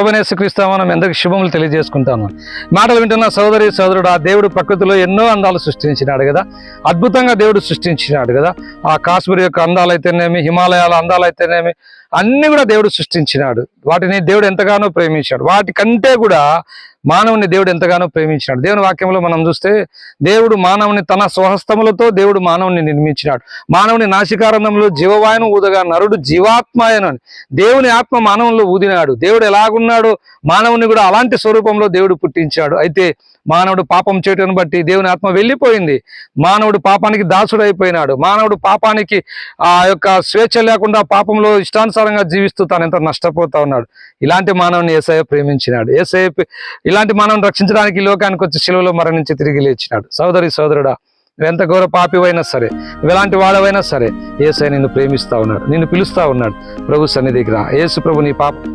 ప్రభనేసుక్రీస్తు మనం ఎందరికి శుభములు తెలియజేసుకుంటాను. మాటలు వింటున్న సోదరి సోదరుడు ఆ దేవుడు ప్రకృతిలో ఎన్నో అందాలు సృష్టించినాడు కదా? అద్భుతంగా దేవుడు సృష్టించినాడు కదా? ఆ కాశ్మీర్ యొక్క అందాలు అయితేనేమి హిమాలయాల అందాలు అయితేనేమి అన్ని కూడా దేవుడు సృష్టించినాడు. వాటిని దేవుడు ఎంతగానో ప్రేమించాడు. వాటికంటే కూడా మానవుని దేవుడు ఎంతగానో ప్రేమించినాడు. దేవుని వాక్యంలో మనం చూస్తే దేవుడు మానవుని తన స్వహస్తములతో దేవుడు మానవుని నిర్మించినాడు. మానవుని నాసికారంధంలో జీవవాయును ఊదగా నరుడు జీవాత్మాయను దేవుని ఆత్మ మానవుల్లో ఊదినాడు. దేవుడు ఎలాగున్నాడో మానవుని కూడా అలాంటి స్వరూపంలో దేవుడు పుట్టించాడు. అయితే మానవుడు పాపం చేయటం బట్టి దేవుని ఆత్మ వెళ్ళిపోయింది. మానవుడు పాపానికి దాసుడు అయిపోయినాడు మానవుడు పాపానికి ఆ యొక్క స్వేచ్ఛ లేకుండా పాపంలో ఇష్టానుసారంగా జీవిస్తూ తాను ఎంత నష్టపోతా ఉన్నాడు. ఇలాంటి మానవుని ఏసఐ ప్రేమించినాడు. ఏసఐ ఇలాంటి మనం రక్షించడానికి లోకానికి వచ్చి శిలువలో మరణించి తిరిగి లేచినాడు. సోదరి సోదరుడా నువ్వెంత ఎంత ఘోర పాపివైనా సరే నువ్వెలాంటి వాడవైనా సరే ఏసై నిన్ను ప్రేమిస్తా ఉన్నాడు నిన్ను పిలుస్తా ఉన్నాడు. ప్రభు సన్నిధికి రా. ఏసు ప్రభు నీ పాప